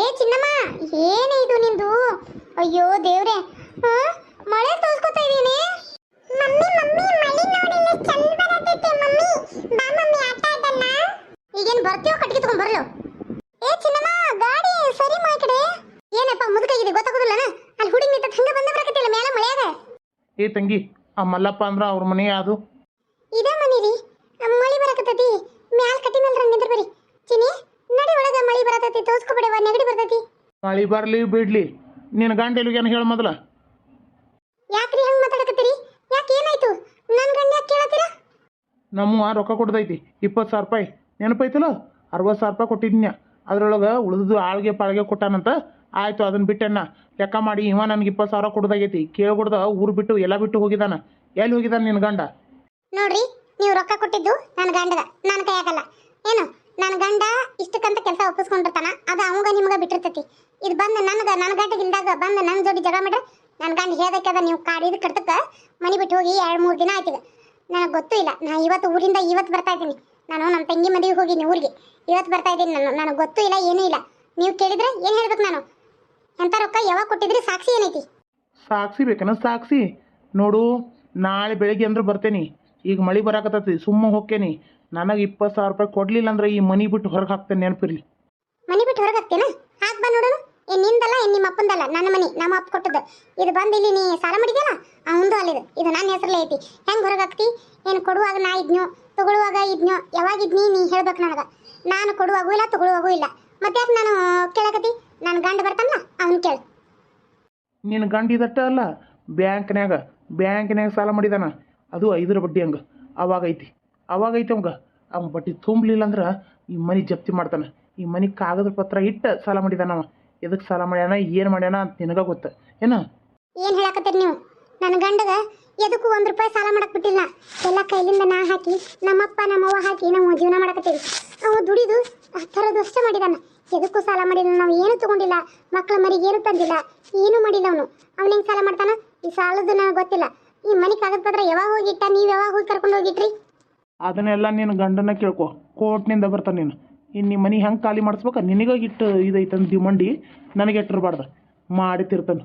ಏ, ಚಿನ್ನಮ್ಮ, ಏನೇ ಇದು ನಿಂದು? ಅಯ್ಯೋ ದೇವ್ರೆ ಮಳೆ ತೋರ್ಸ್ಕೊತಾ ಇದೀನಿ. ಮಮ್ಮಿ ಮಮ್ಮಿ, ಮಳಿ ಚಂದ ಮಮ್ಮಿ. ಬಾ ಮಮ್ಮಿ, ಆಟ ಈಗೇನ್ ಬರ್ತೀಯೋ ಕಟ್ಟಿಗೆ ತಗೊಂಡ್ ಬರ್ಲು? ಏ, ಚಿನ್ನಮ್ಮ, ಗಾಡಿ ಸರಿ ಮಾ ಕಡೆ. ಏನಪ್ಪ, ಮುದುಕಾಗಿದೆ, ಗೊತ್ತಾಗೋದಿಲ್ಲನ? ಅಲ್ಲಿ ಹುಡುಗಿ ನಿಂತ ಹಂಗ ಬಂದ ಬರಕತ್ತಿಲ್ಲ, ಮೇಲೆ ಮಳೆಯಾಗ? ಏ, ತಂಗಿ, ಆ ಮಲ್ಲಪ್ಪ ಅಂದ್ರ ಅವ್ರ ಮನೆ ಯಾವುದು ಇದೇ ಮನಿರಿ ಮಳಿ ಬರಕತ್ತೈತಿ ಮ್ಯಾಲ್ ಕಟ್ಟಿ ಮೇಲೆ ರಂಗ್ ನಿಂದ್ರ ಬರಿ ಚಿನಿ ನಡಿ ಒಳಗ ಮಳಿ ಬರತೈತಿ ತೋರ್ಸ್ಕೊಬಿಡವ ನೆಗಡಿ ಬರ್ತೈತಿ ಮಳಿ ಬರ್ಲಿ ಬಿಡ್ಲಿ. ನಿನ್ನ ಗಂಡ ಎಲ್ಲಿಗೇನು ಹೇಳ ಮೊದಲ? ಯಾಕ್ರಿ ಹಂಗ್ ಮಾತಾಡಕತ್ತೀರಿ? ಯಾಕೆ ಏನಾಯ್ತು? ನನ್ ಗಂಡ ಯಾಕೆ ಕೇಳತ್ತೀರ? ನಮ್ಮ ರೊಕ್ಕ ಕೊಡ್ದೈತಿ ಇಪ್ಪತ್ತು ಸಾವಿರ ರೂಪಾಯಿ. ನೆನಪೈತಲ್ಲ? ಅರವತ್ತು ಸಾವಿರ ರೂಪಾಯಿ ಕೊಟ್ಟಿದ್ನ್ಯ. ಅದ್ರೊಳಗೆ ಉಳಿದು ಆಳ್ಗೆ ಪಾಳ್ಗೆ ಕೊಟ್ಟಾನಂತ. ಆಯಿತು ಅದನ್ನ ಬಿಟ್ಟಣ್ಣ. ಲೆಕ್ಕ ಮಾಡಿ ಇವ ನನಗೆ ಇಪ್ಪತ್ತು ಸಾವಿರ ಕೊಡ್ದಾಗೈತಿ. ಕೇಳ್ಕೊಡ್ದ ಊರು ಬಿಟ್ಟು ಎಲ್ಲ ಬಿಟ್ಟು ಹೋಗಿದಾನ ಎಲ್ಲಿ ಹೋಗಿದಾನ ನಿನ್ನ ಗಂಡ? ನೋಡ್ರಿ ನೀವು ರೊಕ್ಕ ಕೊಟ್ಟಿದ್ದು ನನ್ನ ಗಂಡದ ನನ್ನ ಆಗಲ್ಲ ಏನು? ನನ್ನ ಗಂಡ ಇಷ್ಟಕ್ಕಂತ ಕೆಲಸ ಒಪ್ಪಿಸ್ಕೊಂಡಿರ್ತಾನ ಅದು ಅವಂಗ ನಿಮ್ಗ ಬಿಟ್ಟಿರ್ತೈತಿ. ಇದು ಬಂದು ನನಗ ನನ್ನ ಗಂಟೆಗೆ ಇಲ್ದಾಗ ಬಂದು ನನ್ನ ಜೋಡಿ ಜಗಳ ಮಾಡ್ರೆ ನನ್ನ ಗಂಡ ಹೇಳ್ದಕ್ಕದ ನೀವು ಕಾಡಿದ ಕಡ್ತಕ್ಕ ಮನಿ ಬಿಟ್ಟು ಹೋಗಿ ಎರಡು ಮೂರು ದಿನ ಆಯ್ತಿದೆ ನನಗೆ ಗೊತ್ತೂ ಇಲ್ಲ, ನಾ ಇವತ್ತು ಊರಿಂದ ಇವತ್ತು ಬರ್ತಾ ಇದ್ದೀನಿ. ನಾನು ನಮ್ಮ ತಂಗಿ ಮದುವೆಗೆ ಹೋಗಿನಿ ಊರಿಗೆ ಇವತ್ತು ಬರ್ತಾ ಇದ್ದೀನಿ ನಾನು, ನನಗೆ ಗೊತ್ತೂ ಇಲ್ಲ, ಏನೂ ಇಲ್ಲ. ನೀವು ಕೇಳಿದ್ರೆ ಏನು ಹೇಳ್ಬೇಕು ನಾನು? ಎಂಥ ರೊಕ್ಕ ಯಾವಾಗ ಕೊಟ್ಟಿದ್ರಿ, ಸಾಕ್ಷಿ ಏನೈತಿ? ಸಾಕ್ಷಿ ಬೇಕನ ಸಾಕ್ಷಿ? ನೋಡು, ನಾಳೆ ಬೆಳಿಗ್ಗೆ ಅಂದ್ರೆ ಬರ್ತೇನಿ, ಈಗ ಮಳೆ ಬರಾಕತ್ತೈತಿ, ಸುಮ್ಮ ಹೋಕ್ಕೇನಿ. ನನಗೆ ಇಪ್ಪತ್ತು ಸಾವಿರ ರೂಪಾಯಿ ಕೊಡಲಿಲ್ಲ ಅಂದ್ರೆ ಈ ಮನಿ ಬಿಟ್ಟು ಹೊರಗೆ ಹಾಕ್ತೇನೆ ನೆನಪಿರಿ ಮನಿ ಬಿಟ್ಟು ಹೊರಗೆ ಹಾಕ್ತೇನ? ಹಾಕ್ ಬಾ ನೋಡೋಣ ಏನ್ ನಿಂದಲ್ಲ ಏನ್ ನಿಮ್ಮ ಅಪ್ಪಂದಲ್ಲ? ನನ್ನ ಮನಿ ನಮ್ಮ ಅಪ್ಪ ಕೊಟ್ಟದ್ದು. ಇದು ಬಂದು ಇಲ್ಲಿ ನೀ ಸಾಲ ಮಾಡಿದ್ಯಲ್ಲ ಅವಂದು ಅಲ್ಲಿದು. ಇದು ನನ್ನ ಹೆಸರಲ್ಲೇ ಐತಿ. ಹೆಂಗ್ ಹೊರಗೆ ಹಾಕ್ತಿ? ಏನು ಕೊಡುವಾಗ ನಾ ಇದ್ನೋ? ತಗೊಳ್ಳುವಾಗ ಇದ್ನೋ? ಯಾವಾಗಿದ್ನಿ ನೀ ಹೇಳ್ಬೇಕು ನನಗೆ. ನಾನು ಕೊಡುವಾಗೂ ಇಲ್ಲ ತಗೊಳ್ಳುವಾಗೂ ಇಲ್ಲ. ಮತ್ತೆ ಯಾಕೆ ನಾನು ಕೇಳಕತ್ತಿ? ನನ್ನ ಗಂಡ ಬರ್ತಾನಲ್ಲ ಅವನು ಕೇಳು. ನಿನ್ನ ಗಂಡ ಇದಟ್ಟ ಅಲ್ಲ ಬ್ಯಾಂಕ್ನ್ಯಾಗ ಬ್ಯಾಂಕ್ನ್ಯಾಗ ಸಾಲ ಮಾಡಿದಾನ. ಅದು ಐದರ ಬಡ್ಡಿ ಹಂಗೆ. ಅವಾಗ ಐತಿ. ಅವಾಗ ಐತಿ ಅವಂಗ. ಅವ್ನ ಬಡ್ಡಿ ತುಂಬಲಿಲ್ಲ ಅಂದ್ರೆ ಈ ಮನೆ ಜಪ್ತಿ ಮಾಡ್ತಾನೆ. ಈ ಮನೆ ಕಾಗದ ಪತ್ರ ಇಟ್ಟು ಸಾಲ ಮಾಡಿದಾನ ಎದಕ್ಕೆ ಸಾಲ ಮಾಡ್ಯಾನ, ಏನು ಮಾಡ್ಯಾನ ಅಂತ ನಿನಗ ಗೊತ್ತ. ಏನ? ಏನ್ ಹೇಳಕತ್ತೀರಿ ನೀವು? ನನ್ನ ಗಂಡಗ ಎದಕ್ಕೂ ಒಂದು ರೂಪಾಯಿ ಸಾಲ ಮಾಡಕ್ ಬಿಟ್ಟಿಲ್ಲ. ಎಲ್ಲ ಕೈಲಿಂದ ನಾ ಹಾಕಿ, ನಮ್ಮಪ್ಪ, ನಮ್ಮವ್ವ ಹಾಕಿ ನಾವು ಜೀವನ ಮಾಡಕತ್ತೀವಿ. ಅವ ದುಡಿದು ಥರದ್ದು ಅಷ್ಟೇ ಮಾಡಿದಾನ. ಎದಕ್ಕೂ ಸಾಲ ಮಾಡಿಲ್ಲ, ನಾವು ಏನು ತಗೊಂಡಿಲ್ಲ. ಮಕ್ಕಳ ಮರಿಗೆ ಏನು ತಂದಿಲ್ಲ. ಏನು ಮಾಡಿಲ್ಲ ಅವನು. ಅವನ ಹೆಂಗ್ ಸಾಲ ಮಾಡ್ತಾನ? ಈ ಸಾಲದ ನನಗೆ ಗೊತ್ತಿಲ್ಲ. ಈ ಮನೆ ಕಾಗದ ಪತ್ರ ಯಾವಾಗ ಹೋಗಿಟ್ಟ ನೀವು ಯಾವಾಗ ಹೋಗಿ ಕರ್ಕೊಂಡು ಹೋಗಿಟ್ರಿ ಅದನ್ನೆಲ್ಲ ನಿನ್ನ ಗಂಡನ ಕೇಳ್ಕೊ. ಕೋರ್ಟ್ನಿಂದ ಬರ್ತಾನೆ ನೀನು. ಇನ್ನು ನಿಮ್ಮ ಮನೆ ಹೆಂಗೆ ಖಾಲಿ ಮಾಡಿಸ್ಬೇಕ? ನಿನಗೆ ಇಟ್ಟು ಇದೈತಂದು ದಿಮಂಡಿ ನನಗೆ ಇಟ್ಟಿರ್ಬಾರ್ದು. ಮಾಡಿ ತಿರ್ತಾನೆ.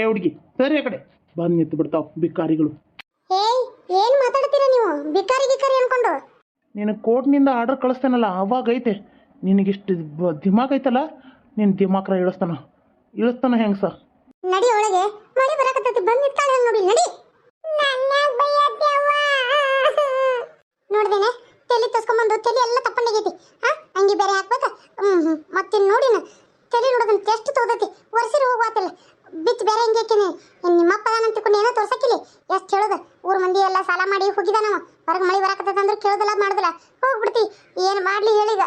ಏ ಹುಡುಗಿ ಸರಿ ಆ ಕಡೆ. ಬಂದು ನಿಂತು ಬಿಡ್ತಾವ ಬಿಕ್ಕಾರಿಗಳು. ಏಯ್ ಏನು ಮಾತಾಡ್ತೀರಾ ನೀವು? ಬಿಕಾರಿ ಗಿಕಾರಿ ಅನ್ಕೊಂಡು. ನೀನು ಕೋರ್ಟ್ನಿಂದ ಆರ್ಡರ್ ಕಳಿಸ್ತೇನಲ್ಲ ಅವಾಗ ಐತೆ. ನಿನಗಿಷ್ಟು ದಿಮಾಗ್ ದಿಮಾಕ್ ಐತಲ್ಲ ನಿನ್ನ ದಿಮಾಕ್ರ ಇಳಿಸ್ತಾನ. ಇಳಿಸ್ತಾನ ಹೆಂಗೆ ಸರ್? ನಡಿ ಒಳಗೆ ಮಳೆ ಬರಕತ್ತೈತಿ ಬಂದು ನಿಂತಾಳೆ ನೋಡಿ ನಡಿ. ನೋಡ್ದೇನೆ ತಲೆ ತಸ್ಕೊಂಬಂದು ತಲೆ ಎಲ್ಲ ತಪ್ಪಂಡಾಗೈತಿ. ಹಾ ಅಂಗಿ ಬೇರೆ ಹಾಕ್ಬೇಕ? ಹ್ಮ್ ಹ್ಮ್. ಮತ್ತೆ ನೋಡಿನ? ತಲೆ ನೋಡೋದನ್ನ ಟೆಸ್ಟ್ ತೋದೈತಿ. ವರ್ಷಿರು ಹೋಗ್ವಾತಿಲ್ಲ ಬಿಚ್ಚ ಬೇರೆ ಹಿಂಗೆ ಹಾಕಿನಿ. ಇನ್ ನಿಮ್ಮಪ್ಪ ಅದಾನ ತಿಳ್ಕೊಂಡು ಏನೋ ತೋರ್ಸಕ್ಕಿಲ್ಲ ಎಷ್ಟು ಹೇಳೋದು? ಊರ ಮಂದಿ ಎಲ್ಲ ಸಾಲ ಮಾಡಿ ಹೋಗಿದಾನವ ಹೊರಗೆ ಮಳೆ ಬರಕತ್ತೈತೆ ಅಂದ್ರೆ ಕೇಳೋದಿಲ್ಲ, ಮಾಡೋದಿಲ್ಲ. ಹೋಗ್ಬಿಡ್ತಿ. ಏನು ಮಾಡ್ಲಿ ಹೇಳಿದ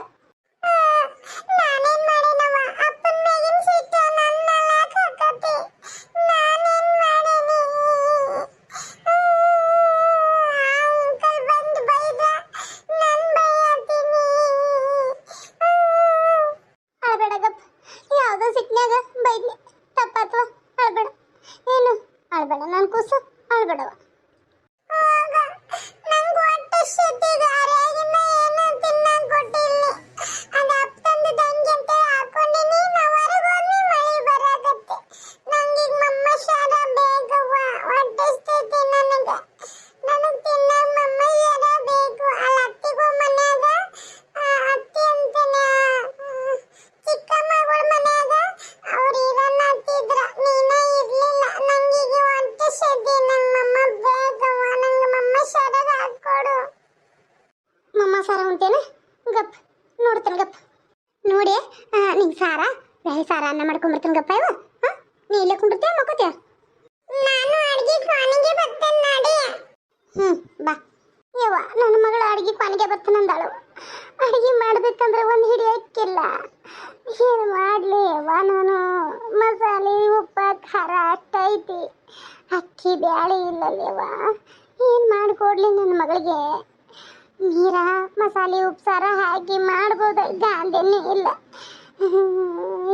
ನಾನೇನ್ ಮಾಡೇನವ ಅಪ್ಪನ ಮ್ಯಾಗಿನ ಸಿಟ್ಟು ನನ್ನ ಮ್ಯಾಗ್ ಹಾಕತಿ ನಾನೇನ್ ಮಾಡೇನಿ ಅಂಕಲ್ ಬಂದು ಬೈದ ನನ್ ಬೈಯತೀನಿ ಅಳ್ಬೇಡ ಗಪ್ ಯಾವ್ದೋ ಸಿಟ್ನ್ಯಾಗ ಬೈದ್ನಿ ತಪ್ಪಾತ್ವ? ಅಳ್ಬೇಡ. ಏನು? ಅಳ್ಬೇಡ. ನಾನು ಕೂಸು. ಅಳ್ಬೇಡವ ನಂಗೆ ಹೊಟ್ಟೆ ಶುದ್ಧಿಗಾರಿಯಾಗಿನ ಸಾರ ಉಂಟೇನ? ಗಪ್, ನೋಡ್ತೇನೆ ಗಪ್. ನೋಡಿ ನಿಂಗೆ ಸಾರ? ಬೇಳೆ ಸಾರ ಅನ್ನ ಮಾಡ್ಕೊಂಬರ್ತೀನಿ ಗಪ್ಪ ಇವ. ನೀ ಇಲ್ಲೇ ಕುಂಡಿರ್ತೀಯ ಮಕ್ಕೋತೀಯ ನಾನು ಅಡಿಗೆ ಕೊನೆಗೆ ಬರ್ತೇನೆ ನಡಿ. ಹ್ಞೂ ಬಾ. ಯವ್ವ, ನನ್ನ ಮಗಳು ಅಡಿಗೆ ಕೊನೆಗೆ ಬರ್ತಾನಂದಾಳು ಅಡಿಗೆ ಮಾಡ್ಬೇಕಂದ್ರೆ ಒಂದು ಹಿಡಿಯಕ್ಕಿಲ್ಲ ಏನು ಮಾಡಲಿ ಯವ್ವ ನಾನು? ಮಸಾಲೆ, ಉಪ್ಪ, ಖಾರ ಅಷ್ಟೈತಿ ಅಕ್ಕಿ ಬ್ಯಾಳೆ ಯವ ಏನು ಮಾಡಿಕೊಡ್ಲಿ ನನ್ನ ಮಗಳಿಗೆ? ಗೀರ ಮಸಾಲೆ ಉಪ್ಸಾರ ಹಾಕಿ ಮಾಡಬಹುದು ಗಾಂಧಿನೇ ಇಲ್ಲ.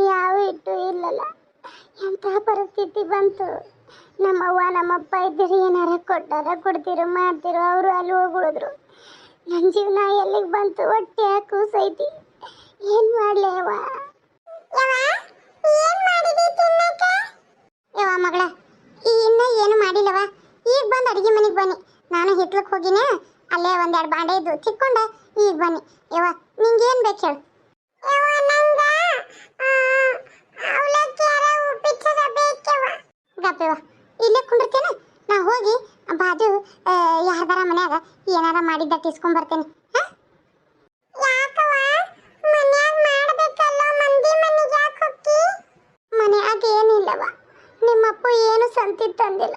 ಯಾವ ಹಿಟ್ಟು ಇಲ್ಲಲ್ಲ. ಎಂಥ ಪರಿಸ್ಥಿತಿ ಬಂತು? ನಮ್ಮವ್ವ ನಮ್ಮಪ್ಪ ಇದ್ದರೆ ಏನಾರ ಕೊಟ್ಟಾರ ಕೊಡ್ತಿರು ಮಾಡ್ತಿರು ಅವರು ಅಲ್ಲಿ ಹೋಗುಳಿದ್ರು ನನ್ನ ಜೀವನ ಎಲ್ಲಿಗೆ ಬಂತು? ಹೊಟ್ಟೆ ಕೂಸೈತಿ. ಏನು ಮಾಡಲಿ ಯವ್ವ? ಮಗಳ ಈ ಇನ್ನೂ ಏನು ಮಾಡಿಲ್ಲವ ಈಗ ಬಂದು ಅಡುಗೆ ಮನೆಗೆ ಬನ್ನಿ. ನಾನು ಹಿತ್ಲಕ್ಕೆ ಹೋಗಿನೇ. ಯವ್ವ ನಿಂಗೆ ಏನ್ ಈಗ ಹೇಳು. ಯವ್ವ ನಂಗ ಅವಲಕ್ಕಿಯಾರ ಉಪ್ಪಿಟ್ಟರ ಬೇಕವ್ವ. ಗಪ್ಪವ್ವ ಇಲ್ಲೇ ಕುಂಡಿರ್ತೇನೆ. ನಾ ಹೋಗಿ ಬಾಜು ಯಾರ್ದಾರ ಮನ್ಯಾಗ ಏನಾರ ಮಾಡಿದ್ದ ಇಸ್ಕೊಂಡ್ ಬರ್ತೇನೆ ಮನ್ಯಾಗ ಏನಿಲ್ಲವ ನಿಮ್ಮಪ್ಪ ಏನು ಸಂತಿ ತಂದಿಲ್ಲ.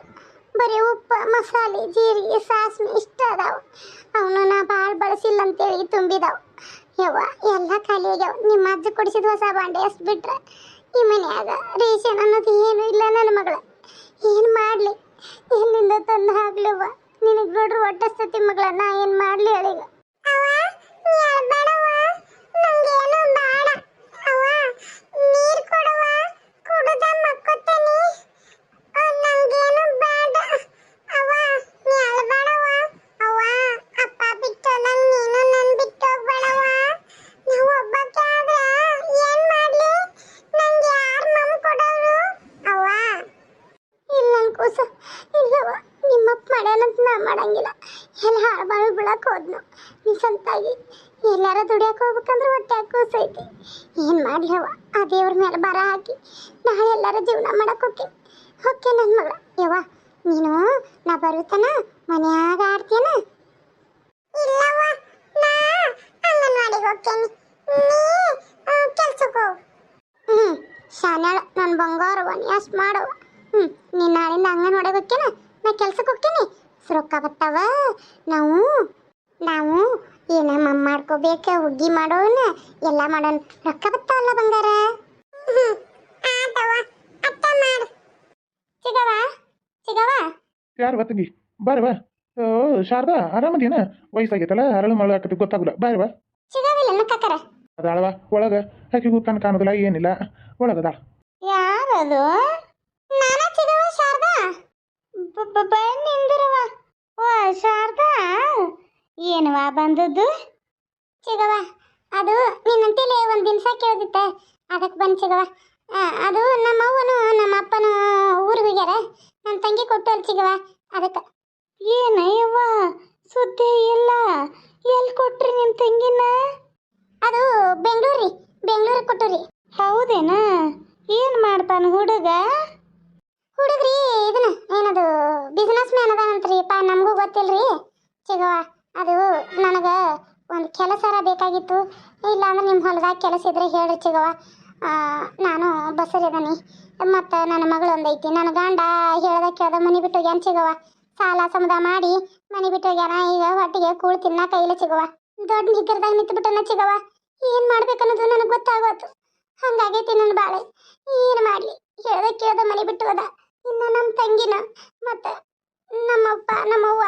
ಬರೀ ಉಪ್ಪು, ಮಸಾಲೆ, ಜೀರಿಗೆ, ಸಾಸ್ವೆ ಇಷ್ಟ ಅದಾವ. ಅವನು ನಾ ಭಾಳ ಬಳಸಿಲ್ಲ ಅಂತೇಳಿ ತುಂಬಿದಾವ. ಯವ್ವ, ಎಲ್ಲ ಖಾಲಿ ಆಗ್ಯಾವ. ನಿಮ್ಮ ಅಜ್ಜ ಕೊಡಿಸಿದ ಹೊಸ ಬಾಂಡೆ ಅಷ್ಟು ಬಿಟ್ರೆ ಈ ಮನೆಯಾಗ ರೇಷನ್ ಅನ್ನೋದು ಏನು ಇಲ್ಲ ನನ್ನ ಮಗಳ. ಏನು ಮಾಡಲಿ? ಎಲ್ಲಿಂದ ತಂದು ಹಾಕ್ಲಿವ್ವ ನಿನಗೆ ನೋಡ್ರಿ ಒಟ್ಟಸ್ತತಿ ಮಗಳ, ನಾ ಏನು ಮಾಡಲಿ ಹೇಳೀಗ ಮೇಲೆ ಬರ ಹಾಕಿ ನಾಳೆ ಎಲ್ಲಾರ ಜೀವನ ಮಾಡಕ್ ಹೋಗಿ ಹೊಕ್ಕೆ ನನ್ ಮಗಳ. ಯವ್ವ, ನೀನು ನಾ ಬರುತ್ತನ ಮನ್ಯಾಗ ಆಡ್ತೀನ? ಇಲ್ಲವ್ವ, ನಾ ಅಂಗನವಾಡಿಗೆ ಹೋಗ್ತೇನೆ. ನೀ ಕೆಲ್ಸಕ್ಕೆ ಹೋಗು. ಶಾನ್ಯಾಳ ನನ್ನ ನೀ ಮಾಡು. ಮಾಡವ ಹ್ಮ್ ನೀನ್ ನಾಳಿಂದ ಅಂಗನವಾಡಿಗೆ ಹೋಗ್ತೇನ? ನಾ ಕೆಲ್ಸಕ್ಕೆ ಹೋಗ್ತೀನಿ. ರೊಕ್ಕ ಬರ್ತಾವ ನಾವು ನಾವು ಏನಮ್ಮ ಮಾಡ್ಕೋಬೇಕ ಹುಗ್ಗಿ ಮಾಡೋಣ ಎಲ್ಲ ಮಾಡೋಣ ರೊಕ್ಕ ಬರ್ತಾವಲ್ಲ ಬಂಗಾರ? ಯಾರು ಬತ್ತಂಗಿ ಬಾರವ ಓ ಶಾರದಾ ಆರಾಮದೇನ ವಯಸ್ಸಾಗೈತಲ್ಲ ಅರಳು ಮಳ ಆಕತಿ ಗೊತ್ತಾಗಲ್ಲ. ಬಾರವ ಅದಾಳವ? ಒಳಗ. ಆಕಿಗೂ ಕಣ್ ಕಾಣೋದಿಲ್ಲ ಏನಿಲ್ಲ. ಒಳಗದ ಯಾರದು? ನಾನ ಸಿಗವ ಶಾರದಾ? ನಿಂದಿರವ. ಓ ಶಾರದಾ? ಏನವ ಬಂದದ್ದು? ಚಿಗವ ಅದು ನಿನ್ನಂತೇಳಿ ಒಂದ್ ದಿನ ಕೇಳ್ದಿತ್ತ. ಅದಕ್ಕೆ ಬಂದು ಸಿಗವ ಅದು ನಮ್ಮ ಅವ್ವನು ನಮ್ಮ ಅಪ್ಪನು ಊರಿಗೆ ಹೋಗ್ಯಾರ. ನನ್ನ ತಂಗಿ ಕೊಟ್ಟು ಅಲ್ಲಿ ಸಿಗವ ಅದಕ್ಕೆ ಏನಯ್ಯವ್ವ ಸುದ್ದಿ ಇಲ್ಲ. ಎಲ್ಲಿ ಕೊಟ್ರಿ ನಿಮ್ಮ ತಂಗಿನ? ಅದು ಬೆಂಗಳೂರಿ ಬೆಂಗಳೂರಿಗೆ ಕೊಟ್ಟರಿ ಹೌದೇನಾ? ಏನು ಮಾಡ್ತಾನೆ ಹುಡುಗ? ಹುಡುಗ್ರಿ ಇದನ್ನ ಏನದು ಬಿಸ್ನೆಸ್ ಮ್ಯಾನ್ ಅದಾನಂತ್ರಿ. ಪಾ ನಮಗೂ ಗೊತ್ತಿಲ್ರಿ. ಸಿಗವ ಅದು ನನಗೆ ಒಂದು ಕೆಲಸರ ಬೇಕಾಗಿತ್ತು. ಇಲ್ಲ ಅಂದ್ರೆ ನಿಮ್ಮ ಹೊಲದಾಗ ಕೆಲಸ ಇದ್ರೆ ಹೇಳಿ ಚಿಗವ ಆ, ನಾನು ಬಸರಿದನಿ ಮತ್ತು ನನ್ನ ಮಗಳು ಒಂದೈತಿ. ನನ್ನ ಗಂಡ ಹೇಳ್ದ ಕೇಳ್ದ ಮನೆ ಬಿಟ್ಟು ಹೋಗ್ಯಾನ ಸಿಗವ ಸಾಲ ಸಮುದ ಮಾಡಿ ಮನೆ ಬಿಟ್ಟು ಹೋಗ್ಯಾನ. ಈಗ ಹೊಟ್ಟಿಗೆ ಕೂಳು ತಿನ್ನ ಕೈಲೇ ಸಿಗುವ ದೊಡ್ಡ ನಿಗ್ರದಾಗ ನಿಂತು ಬಿಟ್ಟನ ಚಿಗವ ಏನು ಮಾಡ್ಬೇಕನ್ನೋದು ನನಗೆ ಗೊತ್ತಾಗೋತು. ಹಂಗಾಗೈತಿ ನನ್ನ ಬಾಳೆ. ಏನು ಮಾಡಲಿ? ಹೇಳ್ದ ಕೇಳ್ದ ಮನೆ ಬಿಟ್ಟು ಹೋದ. ಇನ್ನು ನಮ್ಮ ತಂಗಿನ ಮತ್ತು ನಮ್ಮಪ್ಪ, ನಮ್ಮವ್ವ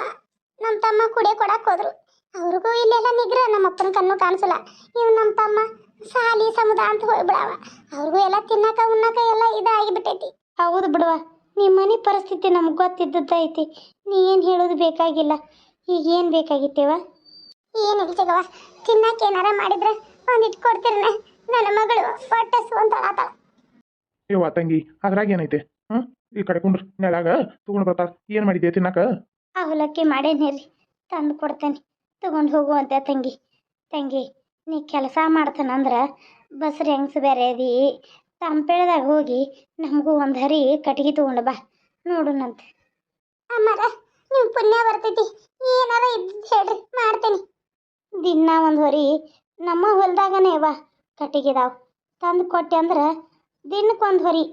ನಮ್ಮ ತಮ್ಮ ಕುಡಿಯೋ ಕೊಡಕ್ಕೆ ಹೋದ್ರು. ಅವ್ರಿಗೂ ಇಲ್ಲೆಲ್ಲ ನಿಗ್ರ ನಮ್ಮಪ್ಪನ ಕಣ್ಣು ಕಾಣಿಸಲ್ಲ. ಇವ್ ನಮ್ಮ ತಮ್ಮ ಸಾಲಿ ಸಮುದ ಅಂತ ಹೋಗ್ಬಿಡವ. ಅವ್ರಿಗೂ ಎಲ್ಲ ತಿನ್ನಕ ಉಣ್ಣಕ ಎಲ್ಲ ಇದಾಗಿ ಬಿಟ್ಟೈತಿ ಹೌದು ಬಿಡುವ ನಿಮ್ಮ ಮನೆ ಪರಿಸ್ಥಿತಿ ನಮ್ಗೆ ಗೊತ್ತಿದ್ದೈತಿ ನೀ ಏನು ಹೇಳೋದು ಬೇಕಾಗಿಲ್ಲ. ಈಗ ಏನು ಬೇಕಾಗಿತ್ತೇವ? ಏನಿಲ್ಲ ಜಗವ ತಿನ್ನಕ್ಕೆ ಏನಾರ ಮಾಡಿದ್ರೆ ಒಂದಿಟ್ಟು ಕೊಡ್ತಿರನೆ. ನನ್ನ ಮಗಳು ಹೊಟ್ಟೆ ಸುವಂತಾಳಾತಾಳ ಯವ್ವ ತಂಗಿ ಅದ್ರಾಗ ಏನೈತೆ? ಹಾಂ? ಈ ಕಡೆ ಕುಂಡ್ರಿ ನೆಲಾಗ ತಗೊಂಡು ಬರ್ತಾರ ಏನು ಮಾಡಿದ್ಯಾ ತಿನ್ನಕ? ಅವಲಕ್ಕಿ ಮಾಡೇನಿ ರೀ ತಂದು ಕೊಡ್ತೇನೆ. ತಗೊಂಡು ಹೋಗುವಂತೆ ತಂಗಿ. ತಂಗಿ ನೀ ಕೆಲಸ ಮಾಡ್ತಾನಂದ್ರೆ ಬಸ್ರಿ ಹೆಂಗ್ಸ್ ಬೇರೆ ಅದಿ? ತಂಪೇಳ್ದಾಗ ಹೋಗಿ ನಮಗೂ ಒಂದು ಹರಿ ಕಟ್ಗೆ ತೊಗೊಂಡು ಬಾ ನೋಡೋಣಂತೆ ಅಮ್ಮರ ನೀವು ಪುಣ್ಯ ಬರ್ತೈತಿ. ಏನಾರ ಇದ್ದು ಹೇಳ್ರಿ ಮಾಡ್ತೀನಿ. ದಿನ ಒಂದು ಹೊರಿ ನಮ್ಮ ಹೊಲ್ದಾಗನೇ ಬಾ ಕಟ್ಟಿಗೆದಾವ ತಂದು ಕೊಟ್ಟೆ ಅಂದ್ರೆ ದಿನಕ್ಕೊಂದು ಹೊರಿ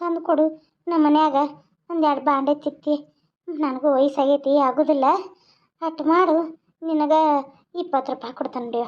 ತಂದು ಕೊಡು. ನಮ್ಮ ಮನ್ಯಾಗ ಒಂದೆರಡು ಬಾಂಡೆ ತಿತ್ತಿ ನನಗೂ ವಯಸ್ಸಾಗೈತಿ ಆಗೋದಿಲ್ಲ. ಅಟ್ ಮಾಡು ನಿನಗೆ ಇಪ್ಪತ್ತು ರೂಪಾಯಿ ಕೊಡ್ತಾನೆ